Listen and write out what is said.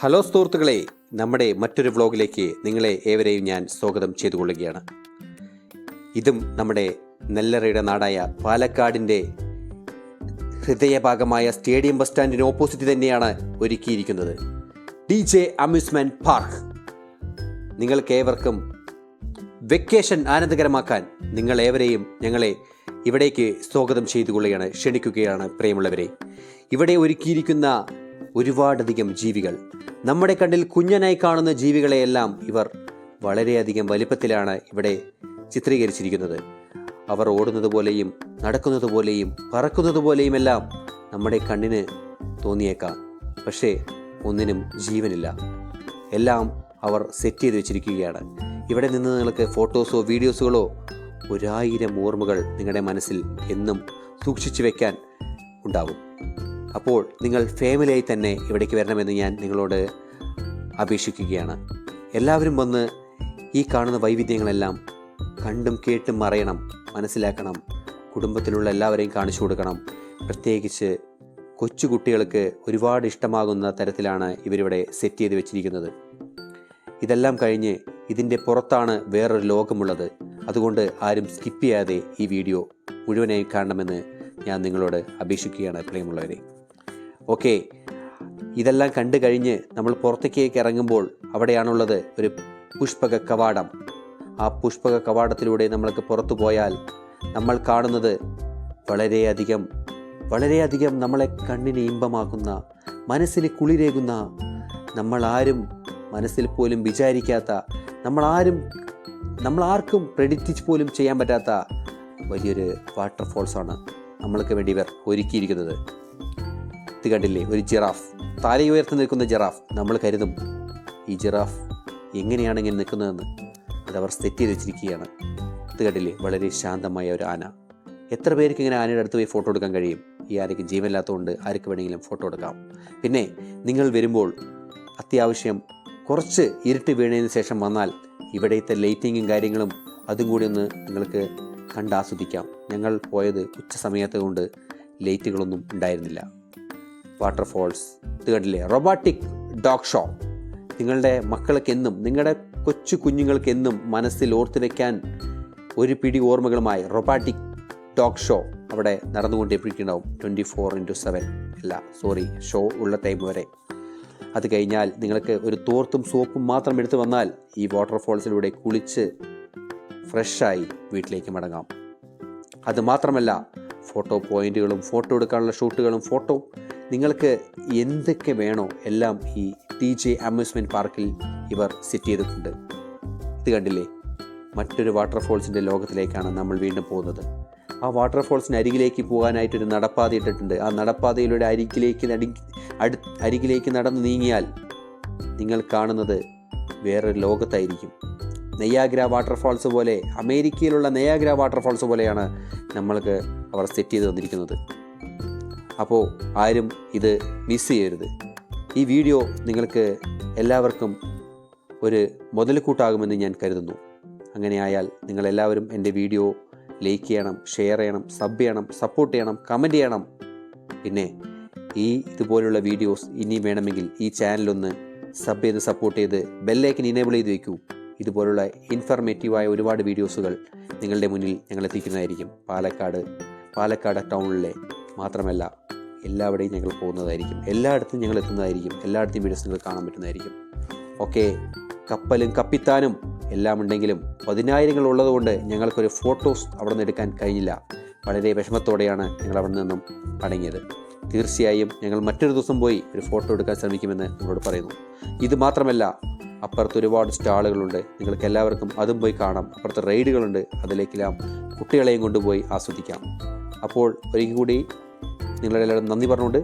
Hello സുഹൃത്തുക്കളെ നമ്മുടെ മറ്റൊരു വ്ലോഗിലേക്ക് നിങ്ങളെ ഏവരെയും ഞാൻ സ്വാഗതം ചെയ്തുകൊള്ളുകയാണ്. ഇതും നമ്മുടെ നെല്ലറയുടെ നാടായ പാലക്കാടിന്റെ ഹൃദയഭാഗമായ സ്റ്റേഡിയം ബസ് സ്റ്റാൻഡിന് ഓപ്പോസിറ്റ് തന്നെയാണ് ഒരുക്കിയിരിക്കുന്നത്. ഡി ജെ അമ്യൂസ്മെന്റ് പാർക്ക് നിങ്ങൾക്കേവർക്കും വെക്കേഷൻ ആനന്ദകരമാക്കാൻ നിങ്ങൾ ഏവരെയും ഞങ്ങളെ ഇവിടേക്ക് സ്വാഗതം ചെയ്തുകൊള്ളുകയാണ്. ക്ഷണിക്കുകയാണ് പ്രിയമുള്ളവരെ. ഇവിടെ ഒരുക്കിയിരിക്കുന്ന ഒരുപാടധികം ജീവികൾ. നമ്മുടെ കണ്ണിൽ കുഞ്ഞനായി കാണുന്ന ജീവികളെയെല്ലാം ഇവർ വളരെയധികം വലിപ്പത്തിലാണ് ഇവിടെ ചിത്രീകരിച്ചിരിക്കുന്നത്. അവർ ഓടുന്നത് പോലെയും നടക്കുന്നത് പോലെയും പറക്കുന്നത് പോലെയുമെല്ലാം നമ്മുടെ കണ്ണിന് തോന്നിയേക്കാം. പക്ഷേ ഒന്നിനും ജീവനില്ല. എല്ലാം അവർ സെറ്റ് ചെയ്ത് വെച്ചിരിക്കുകയാണ്. ഇവിടെ നിന്ന് നിങ്ങൾക്ക് ഫോട്ടോസോ വീഡിയോസുകളോ ഒരായിരം ഓർമ്മകൾ നിങ്ങളുടെ മനസ്സിൽ എന്നും സൂക്ഷിച്ചു വെക്കാൻ ഉണ്ടാവും. അപ്പോൾ നിങ്ങൾ ഫാമിലിയായി തന്നെ ഇവിടേക്ക് വരണമെന്ന് ഞാൻ നിങ്ങളോട് അപേക്ഷിക്കുകയാണ്. എല്ലാവരും വന്ന് ഈ കാണുന്ന വൈവിധ്യങ്ങളെല്ലാം കണ്ടും കേട്ടും അറിയണം മനസ്സിലാക്കണം കുടുംബത്തിലുള്ള എല്ലാവരെയും കാണിച്ചു കൊടുക്കണം. പ്രത്യേകിച്ച് കൊച്ചുകുട്ടികൾക്ക് ഒരുപാട് ഇഷ്ടമാകുന്ന തരത്തിലാണ് ഇവരിവിടെ സെറ്റ് ചെയ്ത് വെച്ചിരിക്കുന്നത്. ഇതെല്ലാം കഴിഞ്ഞ് ഇതിന്റെ പുറത്താണ് വേറൊരു ലോകമുള്ളത്. അതുകൊണ്ട് ആരും സ്കിപ്പ് ചെയ്യാതെ ഈ വീഡിയോ മുഴുവനായി കാണണമെന്ന് ഞാൻ നിങ്ങളോട് അപേക്ഷിക്കുകയാണ് പ്രിയമുള്ളവരെ. ഓക്കെ. ഇതെല്ലാം കണ്ടു കഴിഞ്ഞ് നമ്മൾ പുറത്തേക്ക് ഇറങ്ങുമ്പോൾ അവിടെയാണുള്ളത് ഒരു പുഷ്പക കവാടം. ആ പുഷ്പക കവാടത്തിലൂടെ നമ്മൾക്ക് പുറത്തു പോയാൽ നമ്മൾ കാണുന്നത് വളരെയധികം വളരെയധികം നമ്മളെ കണ്ണിന് ഇമ്പമാക്കുന്ന മനസ്സിന് കുളിരേകുന്ന നമ്മൾ ആരും മനസ്സിൽ പോലും വിചാരിക്കാത്ത നമ്മൾ ആരും നമ്മൾ ആർക്കും പ്രെഡിക്റ്റ് പോലും ചെയ്യാൻ പറ്റാത്ത വലിയൊരു വാട്ടർഫോൾസാണ് നമ്മൾക്ക് വേണ്ടി ഇവർ ഒരുക്കിയിരിക്കുന്നത്. ഇത് കണ്ടില്ലേ? ഒരു ജിറാഫ്. തലയുയർത്തി നിൽക്കുന്ന ജിറാഫ്. നമ്മൾ കരുതും ഈ ജിറാഫ് എങ്ങനെയാണ് ഇങ്ങനെ നിൽക്കുന്നതെന്ന്? അതവർ സെറ്റ് ചെയ്ത് വെച്ചിരിക്കുകയാണ്. ഇത് കണ്ടില്ലേ? വളരെ ശാന്തമായ ഒരു ആന. എത്ര പേർക്ക് ഇങ്ങനെ ആനയുടെ അടുത്ത് പോയി ഫോട്ടോ എടുക്കാൻ കഴിയും? ഈ ആനയ്ക്ക് ജീവനില്ലാത്തതുകൊണ്ട് ആർക്ക് വേണമെങ്കിലും ഫോട്ടോ എടുക്കാം. പിന്നെ നിങ്ങൾ വരുമ്പോൾ അത്യാവശ്യം കുറച്ച് ഇരുട്ട് വീണതിന് ശേഷം വന്നാൽ ഇവിടുത്തെ ലൈറ്റിങ്ങും കാര്യങ്ങളും അതും കൂടി ഒന്ന് നിങ്ങൾക്ക് കണ്ടാസ്വദിക്കാം ഞങ്ങൾ പോയത് ഉച്ച സമയത്ത് കൊണ്ട് ലൈറ്റുകളൊന്നും ഉണ്ടായിരുന്നില്ല. വാട്ടർഫോൾസ്. തേർഡിലെ റൊബോട്ടിക് ഡോഗ് ഷോ. നിങ്ങളുടെ മക്കൾക്കെന്നും നിങ്ങളുടെ കൊച്ചു കുഞ്ഞുങ്ങൾക്കെന്നും മനസ്സിൽ ഓർത്തു വയ്ക്കാൻ ഒരു പിടി ഓർമ്മകളുമായി റൊബോട്ടിക് ഡോഗ് ഷോ അവിടെ നടന്നുകൊണ്ടിരിക്കുന്നുണ്ടാവും. ട്വന്റി ഫോർ ഇന്റു സെവൻ അല്ല സോറി ഷോ ഉള്ള ടൈം വരെ. അത് കഴിഞ്ഞാൽ നിങ്ങൾക്ക് ഒരു തോർത്തും സോപ്പും മാത്രം എടുത്തു വന്നാൽ ഈ വാട്ടർഫോൾസിലൂടെ കുളിച്ച് ഫ്രഷായി വീട്ടിലേക്ക് മടങ്ങാം. അത് മാത്രമല്ല ഫോട്ടോ പോയിന്റുകളും ഫോട്ടോ എടുക്കാനുള്ള ഷൂട്ടുകളും ഫോട്ടോ നിങ്ങൾക്ക് എന്തൊക്കെ വേണോ എല്ലാം ഈ ടി ജെ അമ്യൂസ്മെന്റ് പാർക്കിൽ ഇവർ സെറ്റ് ചെയ്തിട്ടുണ്ട്. ഇത് കണ്ടില്ലേ? മറ്റൊരു വാട്ടർഫോൾസിന്റെ ലോകത്തിലേക്കാണ് നമ്മൾ വീണ്ടും പോകുന്നത്. ആ വാട്ടർഫോൾസിന് അരികിലേക്ക് പോകാനായിട്ടൊരു നടപ്പാത ഇട്ടിട്ടുണ്ട്. ആ നടപ്പാതയിലൂടെ അരികിലേക്ക് നടി അടു അരികിലേക്ക് നടന്ന് നീങ്ങിയാൽ നിങ്ങൾ കാണുന്നത് വേറൊരു ലോകത്തായിരിക്കും. നെയ്യാഗ്ര വാട്ടർഫോൾസ് പോലെ അമേരിക്കയിലുള്ള നെയ്യാഗ്ര വാട്ടർഫോൾസ് പോലെയാണ് നമ്മൾക്ക് അവർ സെറ്റ് ചെയ്ത് തന്നിരിക്കുന്നത്. അപ്പോൾ ആരും ഇത് മിസ് ചെയ്യരുത്. ഈ വീഡിയോ നിങ്ങൾക്ക് എല്ലാവർക്കും ഒരു മുതൽക്കൂട്ടാകുമെന്ന് ഞാൻ കരുതുന്നു. അങ്ങനെയായാൽ നിങ്ങളെല്ലാവരും എന്റെ വീഡിയോ ലൈക്ക് ചെയ്യണം ഷെയർ ചെയ്യണം സബ് ചെയ്യണം സപ്പോർട്ട് ചെയ്യണം കമന്റ് ചെയ്യണം. പിന്നെ ഈ ഇതുപോലുള്ള വീഡിയോസ് ഇനി വേണമെങ്കിൽ ഈ ചാനലൊന്ന് സബ് ചെയ്ത് സപ്പോർട്ട് ചെയ്ത് ബെല്ലൈക്കൻ ഇനേബിൾ ചെയ്ത് വയ്ക്കൂ ഇതുപോലുള്ള ഇൻഫർമേറ്റീവായ ഒരുപാട് വീഡിയോസുകൾ നിങ്ങളുടെ മുന്നിൽ ഞങ്ങൾ എത്തിക്കുന്നതായിരിക്കും. പാലക്കാട് പാലക്കാട് ടൗണിലെ മാത്രമല്ല എല്ലാവിടെയും ഞങ്ങൾ പോകുന്നതായിരിക്കും. എല്ലായിടത്തും ഞങ്ങൾ എത്തുന്നതായിരിക്കും. എല്ലായിടത്തും വീഡിയോസ് നിങ്ങൾ കാണാൻ പറ്റുന്നതായിരിക്കും. ഓക്കെ. കപ്പലും കപ്പിത്താനും എല്ലാം ഉണ്ടെങ്കിലും പതിനായിരങ്ങൾ ഉള്ളതുകൊണ്ട് ഞങ്ങൾക്കൊരു ഫോട്ടോസ് അവിടെ നിന്ന് എടുക്കാൻ കഴിഞ്ഞില്ല. വളരെ വിഷമത്തോടെയാണ് ഞങ്ങൾ അവിടെ നിന്നും അടങ്ങിയത്. തീർച്ചയായും ഞങ്ങൾ മറ്റൊരു ദിവസം പോയി ഒരു ഫോട്ടോ എടുക്കാൻ ശ്രമിക്കുമെന്ന് നിങ്ങളോട് പറയുന്നു. ഇത് മാത്രമല്ല അപ്പുറത്ത് ഒരുപാട് സ്റ്റാളുകളുണ്ട്. നിങ്ങൾക്ക് എല്ലാവർക്കും അതും പോയി കാണാം. അപ്പുറത്ത് റൈഡുകളുണ്ട്. അതിലേക്കെല്ലാം കുട്ടികളെയും കൊണ്ടുപോയി ആസ്വദിക്കാം. അപ്പോൾ ഒരിക്കൽ കൂടി നിങ്ങളെല്ലാവരും നന്ദി പറഞ്ഞുകൊണ്ട്